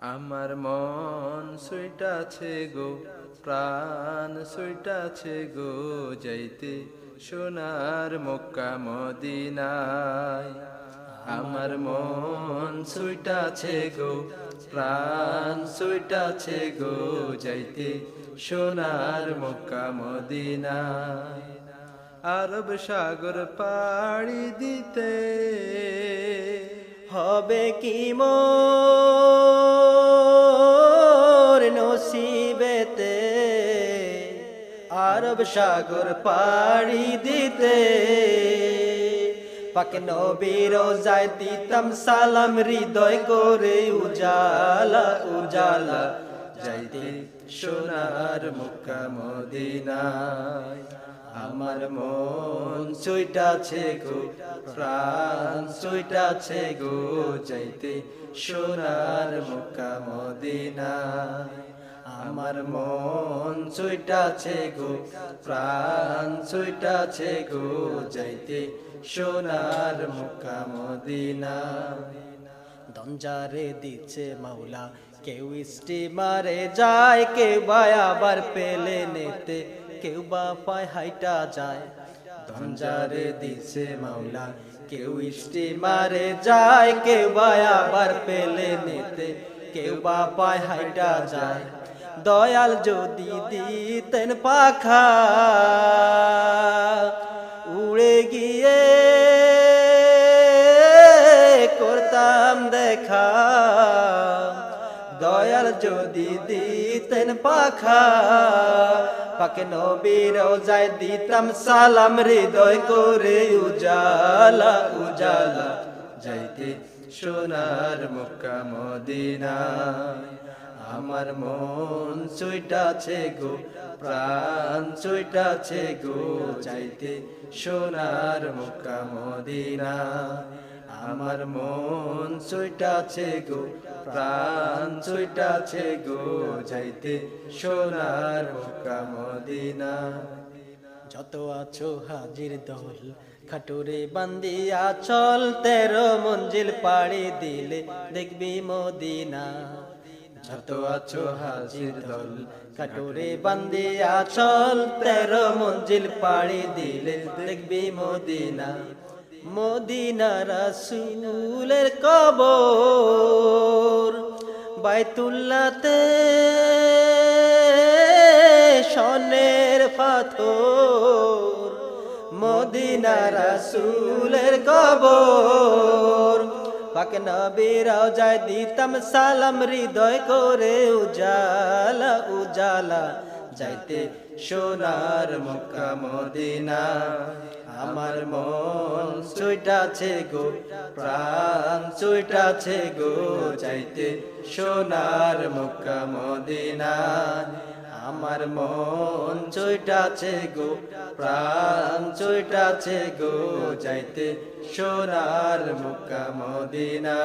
আমার মন সুইটাছে গো, প্রাণ সুইটাছে গো, যাইতে সোনার মক্কা মদিনায়। আমার মন সুইটাছে গো, প্রাণ সুইটাছে গো, যাইতে সোনার মক্কা মদিনায়। আরব সাগর পাড়ি দিতে হবে কি মোর আরব সাগর পাড়ি দিতে। পাক নবীর যায় দিতাম সালাম, হৃদয় করে উজালা উজালা। যাইতে সোনার মুক্কা মদিনায়। আমার মন সুইটাছে গো, প্রাণ সুইটাছে গো। যাইতে সোনার মুক্কা আমার মন সুইটাছে গো, প্রাণ সুইটাছে গো, যাইতে সোনার মুক্কা মদিনায় দঞ্জারে দিচ্ছে মাওলা, কেউ স্টিমারে যায়, কেউ বা আবার পেলে নেতে, কেউ বা পায় হাইটা যায়। দঞ্জারে দিছে মাওলা, কেউ স্টিমারে যায়, কেউ বা আবার পেলে নেতে, কেউ বা পায় হাইটা যায়। দয়াল যদি দিতেন পাখা উড়ে গিয়ে করতাম দেখা। দয়াল যদি দিতেন পাখা, পাকে নবীর যায় দিতাম সালাম, হৃদয় করে উজালা উজালা, যাইতে সোনার মুক্কা মদিনায় আমার মন সুইটাছে গো, প্রাণ সুইটাছে গো যাইতে সোনার মুক্কা মদিনায় আমার মন সুইটাছে গো, প্রাণ সুইটাছে গো যাইতে সোনার মুক্কা মদিনায় যত আছো হাজির দল, খাটুরে বান্দিয়া চল, তেরো মঞ্জিল পাড়ি দিলে দেখবি মদিনা। যত আছো হাজির দল, খাটুরে বান্দিয়া চল, তেরো মঞ্জিল পাড়ি দিলে দেখবি মদিনা। মদিনা রাসূলের কবর, বাইতুল্লাতে সনের পাথর, মদিনা রাসুলের কবর। পাক নবীরাও যায় দিতাম সালাম, হৃদয় করে উজালা উজালা। যাইতে সোনার মক্কা, মদিনা। আমার মন সুইটাছে গো, প্রাণ সুইটাছে গো। যাইতে সোনার মক্কা, মদিনা। আমার মন চৈটাছে গো প্রাণ চৈটাছে গো যাইতে সোনার মক্কা মদিনা